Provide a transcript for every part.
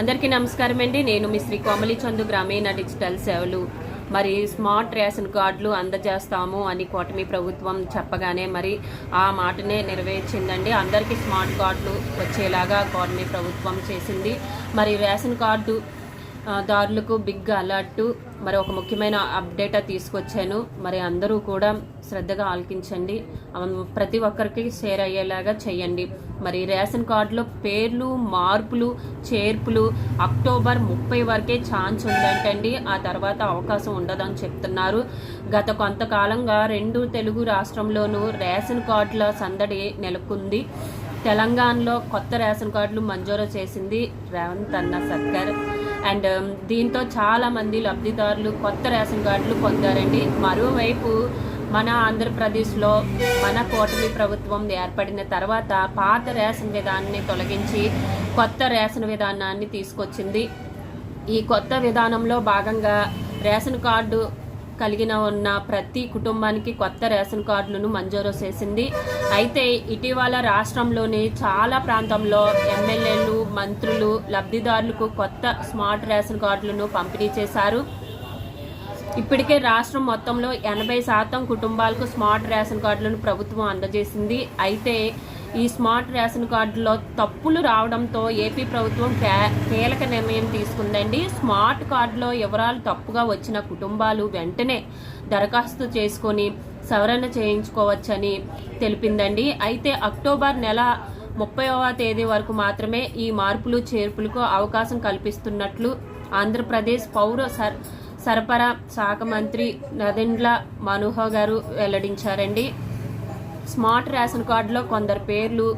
అందరికీ నమస్కారం అండి. నేను మీ శ్రీ కోమలి చందు గ్రామీణ డిజిటల్ సేవలు మరి స్మార్ట్ రేషన్ కార్డులు అందజేస్తాము అని కూటమి ప్రభుత్వం చెప్పగానే మరి ఆ మాటనే నెరవేర్చిందండి. అందరికీ స్మార్ట్ కార్డులు వచ్చేలాగా కూటమి ప్రభుత్వం చేసింది. మరి రేషన్ కార్డు దారులకు బిగ్ అలర్ట్. మరి ఒక ముఖ్యమైన అప్డేట్ తీసుకొచ్చాను. మరి అందరూ కూడా శ్రద్ధగా ఆలకించండి. ప్రతి ఒక్కరికి షేర్ అయ్యేలాగా చేయండి. మరి రేషన్ కార్డులో పేర్లు మార్పులు చేర్పులు అక్టోబర్ ముప్పై వరకే ఛాన్స్ ఉందంటండి. ఆ తర్వాత అవకాశం ఉండదని చెప్తున్నారు. గత కొంతకాలంగా రెండు తెలుగు రాష్ట్రంలోనూ రేషన్ కార్డుల సందడి నెలకొంది. తెలంగాణలో కొత్త రేషన్ కార్డులు మంజూరు చేసింది రేవంత్ అన్న సర్కార్. అండ్ um, దీంతో చాలా మంది లబ్ధిదారులు కొత్త రేషన్ కార్డులు పొందారండి. మరోవైపు మన ఆంధ్రప్రదేశ్లో మన కూటమి ప్రభుత్వం ఏర్పడిన తర్వాత పాత రేషన్ విధానాన్ని తొలగించి కొత్త రేషన్ విధానాన్ని తీసుకొచ్చింది. ఈ కొత్త విధానంలో భాగంగా రేషన్ కార్డు కలిగిన ఉన్న ప్రతి కుటుంబానికి కొత్త రేషన్ కార్డులను మంజూరు చేసింది. అయితే ఇటీవల రాష్ట్రంలోని చాలా ప్రాంతంలో ఎమ్మెల్యేలు మంత్రులు లబ్ధిదారులకు కొత్త స్మార్ట్ రేషన్ కార్డులను పంపిణీ చేశారు. ఇప్పటికే రాష్ట్రం మొత్తంలో ఎనభై శాతం కుటుంబాలకు స్మార్ట్ రేషన్ కార్డులను ప్రభుత్వం అందజేసింది. అయితే ఈ స్మార్ట్ రేషన్ కార్డులో తప్పులు రావడంతో ఏపీ ప్రభుత్వం కీలక నిర్ణయం తీసుకుందండి. స్మార్ట్ కార్డులో వివరాలు తప్పుగా వచ్చిన కుటుంబాలు వెంటనే దరఖాస్తు చేసుకొని సవరణ చేయించుకోవచ్చని తెలిపిందండి. అయితే అక్టోబర్ నెల ముప్పైవ తేదీ వరకు మాత్రమే ఈ మార్పులు చేర్పులకు అవకాశం కల్పిస్తున్నట్లు ఆంధ్రప్రదేశ్ పౌర సర్ సరఫరా శాఖ మంత్రి నదెండ్ల మనోహర్ గారు వెల్లడించారండి. స్మార్ట్ రేషన్ కార్డులో కొందరు పేర్లు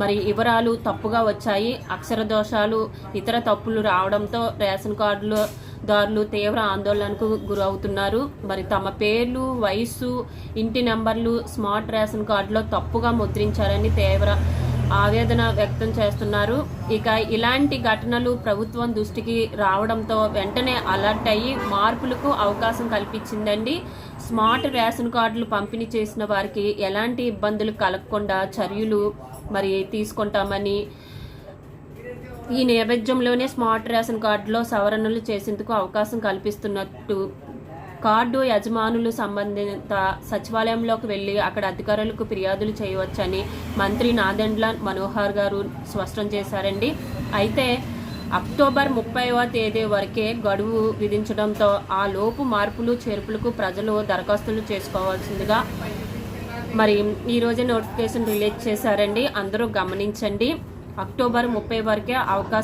మరి వివరాలు తప్పుగా వచ్చాయి. అక్షర దోషాలు ఇతర తప్పులు రావడంతో రేషన్ కార్డులో దారులు తీవ్ర ఆందోళనకు గురవుతున్నారు. మరి తమ పేర్లు వయస్సు ఇంటి నెంబర్లు స్మార్ట్ రేషన్ కార్డులో తప్పుగా ముద్రించారని తీవ్ర ఆవేదన వ్యక్తం చేస్తున్నారు. ఇక ఇలాంటి ఘటనలు ప్రభుత్వం దృష్టికి రావడంతో వెంటనే అలర్ట్ అయ్యి మార్పులకు అవకాశం కల్పించిందండి. స్మార్ట్ రేషన్ కార్డులు పంపిణీ చేసిన వారికి ఎలాంటి ఇబ్బందులు కలగకుండా చర్యలు మరి తీసుకుంటామని ఈ నేపథ్యంలోనే స్మార్ట్ రేషన్ కార్డులో సవరణలు చేసేందుకు అవకాశం కల్పిస్తున్నట్టు కార్డు యజమానులు సంబంధిత సచివాలయంలోకి వెళ్ళి అక్కడ అధికారులకు ఫిర్యాదులు చేయవచ్చని మంత్రి నాదెండ్ల మనోహర్ గారు స్పష్టం చేశారండి. అయితే అక్టోబర్ ముప్పైవ తేదీ వరకే గడువు విధించడంతో ఆ లోపు మార్పులు చేర్పులకు ప్రజలు దరఖాస్తులు చేసుకోవాల్సిందిగా మరి ఈ రోజే నోటిఫికేషన్ రిలీజ్ చేశారండి. అందరూ గమనించండి. అక్టోబర్ ముప్పై వరకే అవకాశం